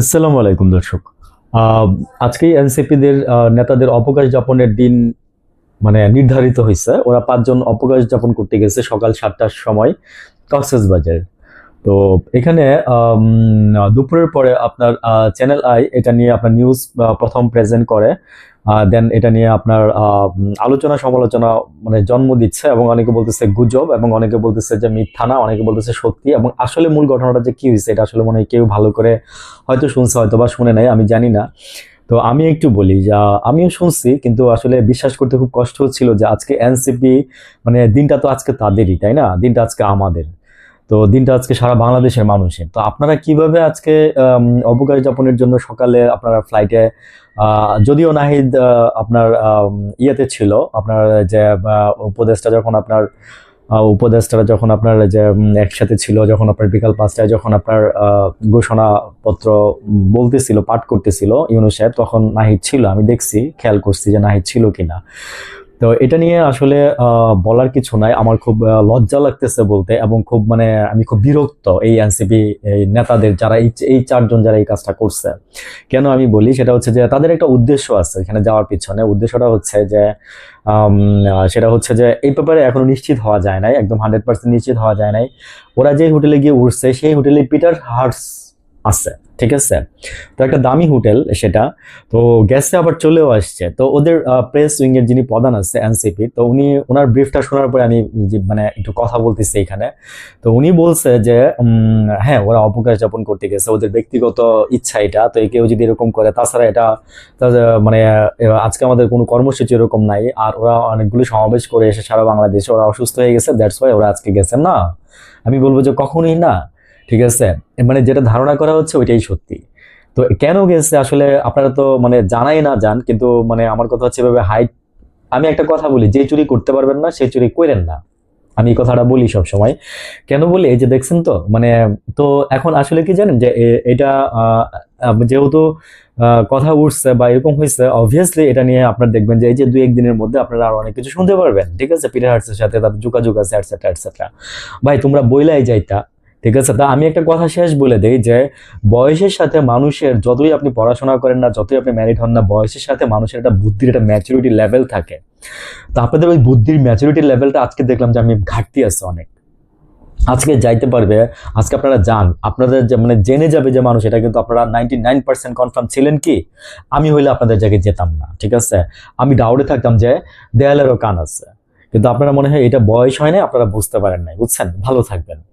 আসসালামু আলাইকুম, দর্শক। আজকেই এনসিপিদের নেতাদের অবকাশ যাপনের দিন মানে নির্ধারিত হয়েছে। ওরা পাঁচজন অবকাশ যাপন করতে গেছে সকাল সাতটার সময় কক্সেস বাজারে। তো এখানে দুপুরের পরে আপনার চ্যানেল আই এটা নিয়ে আপনার নিউজ প্রথম প্রেজেন্ট করে। দেন এটা নিয়ে আপনার আলোচনা সমালোচনা মানে জন্ম দিচ্ছে এবং অনেকে বলতেছে গুজব এবং অনেকে বলতেছে যে মিথ্যা না, অনেকে বলতেছে সত্যি এবং আসলে মূল ঘটনাটা যে কি হয়েছে এটা আসলে মনে হয় কেউ ভালো করে হয়তো শুনছে হয়তো বা শুনে নাই, আমি জানি না। তো আমি একটু বলি যা, আমিও শুনছি কিন্তু আসলে বিশ্বাস করতে খুব কষ্ট হচ্ছিল যে আজকে এনসিপি মানে দিনটা তো আজকে তাদেরই, তাই না? দিনটা আজকে আমাদের। তো দিনটা আজকে সারা বাংলাদেশের মানুষের। তো আপনারা কীভাবে আজকে অবকাশ যাপনের জন্য সকালে আপনারা ফ্লাইটে যদিও নাহিদ আপনার ইয়েতে ছিল, আপনার যে উপদেশটা যখন আপনার উপদেষ্টারা যখন আপনার যে একসাথে ছিল, যখন আপনার বিকাল পাঁচটায় যখন আপনার ঘোষণাপত্র বলতেছিল, পাঠ করতেছিল ইউনু সাহেব তখন নাহিদ ছিল। আমি দেখছি, খেয়াল করছি যে নাহিদ ছিল কিনা। তো এটা নিয়ে আসলে বলার কিছু নাই। আমার খুব লজ্জা লাগতেছে বলতে এবং খুব মানে আমি খুব বিরক্ত এই এনসিপি নেতাদের যারা এই চারজন যারা এই কাজটা করছে। কেন আমি বলি? সেটা হচ্ছে যে তাদের একটা উদ্দেশ্য আছে এখানে যাওয়ার পিছনে। উদ্দেশ্যটা হচ্ছে যে সেটা হচ্ছে যে এই ব্যাপারে এখনও নিশ্চিত হওয়া যায় নাই, একদম হান্ড্রেড পার্সেন্ট নিশ্চিত হওয়া যায় নাই। ওরা যে হোটেলে গিয়ে উঠছে, সেই হোটেলে পিটার হার্স আছে, ঠিক আছে? তো একটা দামি হোটেল সেটা। তো গেছে আবার চলেও আসছে। তো ওদের প্রেস উইং এর যিনি প্রধান আছে এনসিপি তো উনি ওনার ব্রিফটা শোনার পরে আমি মানে একটু কথা বলতেছি এখানে। তো উনি বলছে যে হ্যাঁ ওরা অবকাশ যাপন করতে গেছে, ওদের ব্যক্তিগত ইচ্ছা এটা। তো কেউ যদি এরকম করে, তাছাড়া এটা মানে আজকে আমাদের কোনো কর্মসূচি এরকম নাই। আর ওরা অনেকগুলো সমাবেশ করে এসে সারা বাংলাদেশে ওরা অসুস্থ হয়ে গেছে দ্যাটস ওয়াই ওরা আজকে গেছে না। আমি বলব যে কখনোই না। ঠিক আছে? মানে যেটা ধারণা করা হচ্ছে ওইটাই সত্যি। তো কেন গেছে? আসলে আপনারা তো মানে জানাই না যান, কিন্তু মানে আমার কথা হচ্ছে এভাবে হাইট আমি একটা কথা বলি, যে চুরি করতে পারবেন না, সে চুরি করেন না। আমি কথাটা বলি সব সময় কেন বলি? এই যে দেখছেন তো মানে তো এখন আসলে কি জানেন যে এটা যেহেতু কথা উঠছে বা এরকম হয়েছে অবভিয়াসলি এটা নিয়ে আপনারা দেখবেন যে এই যে দুই একদিনের মধ্যে আপনারা আরও অনেক কিছু শুনতে পারবেন। ঠিক আছে? পিটার হার্টসের সাথে তাদের যোগাযোগ আছে অ্যাটসেট্রা অ্যাটসেট্রা ভাই, তোমরা বইলাই যাইতা। ঠিক আছে? তা আমি একটা কথা শেষ বলে দেই যে, বয়সের সাথে মানুষের যতই আপনি পড়াশোনা করেন না, যতই আপনি ম্যারিড হন না, বয়সের সাথে মানুষের একটা বুদ্ধির একটা ম্যাচুরিটি লেভেল থাকে। তো আপনাদের ওই বুদ্ধির ম্যাচুরিটি লেভেলটা আজকে দেখলাম যে আমি ঘাটতি আছে অনেক। আজকে যাইতে পারবে, আজকে আপনারা যান। আপনাদের যে মানে জেনে যাবে যে মানুষ, এটা কিন্তু আপনারা নাইনটি নাইন পার্সেন্ট কনফার্ম ছিলেন কি? আমি হইলে আপনাদের জায়গায় যেতাম না, ঠিক আছে? আমি ডাউটে থাকতাম যে দেয়ালেরও কান আছে। কিন্তু আপনারা মনে হয় এটা বয়স হয় না আপনারা বুঝতে পারেন নাই, বুঝছেন? ভালো থাকবেন।